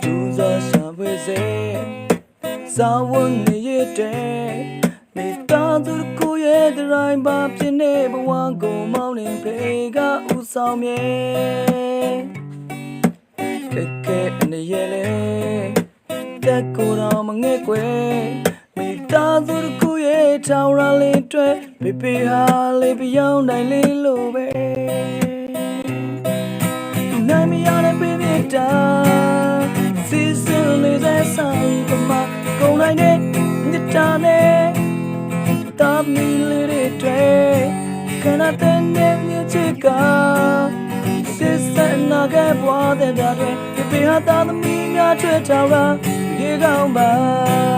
ကျူးစာရှာဖွေစေစာဝန်နေရတဲ့မိသားစုတစ်ခုရဲ့ဒရိုင်းပါဖြစ်နေဘဝကိုမောင်းနေဖေကဥဆောင်မြဲကဲကဲအနေရဲ့လေတက်ကိုယ်တော်မငဲ့ကွယ်မိသားစုတစ်ခုရဲ့ ထောင်ရလေးတွေပေပေဟာလေးပြောင်းနိုင်လေးလို့ပဲနိုင်မရတဲ့ပြပြတာစီစဉ်နေတဲ့ဆိုင်ကမှကုန်နိုင်တဲ့ညတာနဲ့တာမီလေးတွေခဏတည်းနဲ့ညချစ်ကစစ်စက်နာခဲ့ပွားတဲ့တာတွေပြပြဟာတာသမီးများတွေ့ထောင်တာရေကောင်းပါ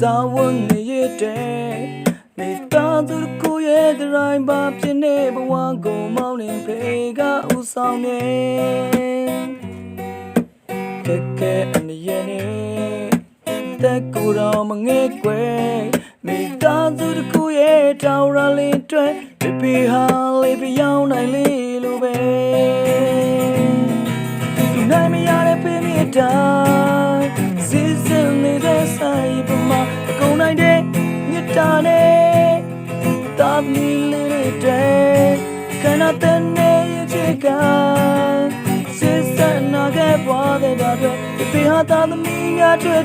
စာဝန်နေရတဲ့မိသားစုတစ်ခုရဲ့ဒရိုင်းပါဖြစ်နေဘဝကိုမောင်းနေဖေကဥဆောင်နေကဲကဲအနေရဲ့နေတက်ကိုယ်တော်မငဲ့ကွယ်မိသားစုတစ်ခုရဲ့တောင်းရလေးတွေပြပြဟာလေးပြောင်းနိုင်လေးလိုပဲနိုင်မရတဲ့ပြင်းပြတာစီ မြတ်တာနဲ့တာမီလေးတဲ့ခဏတည်းနဲ့ရချစ်ကစစ်စက်နာခဲ့ပွားတဲ့တာတွေပြဟာတာသမီးများတွေ့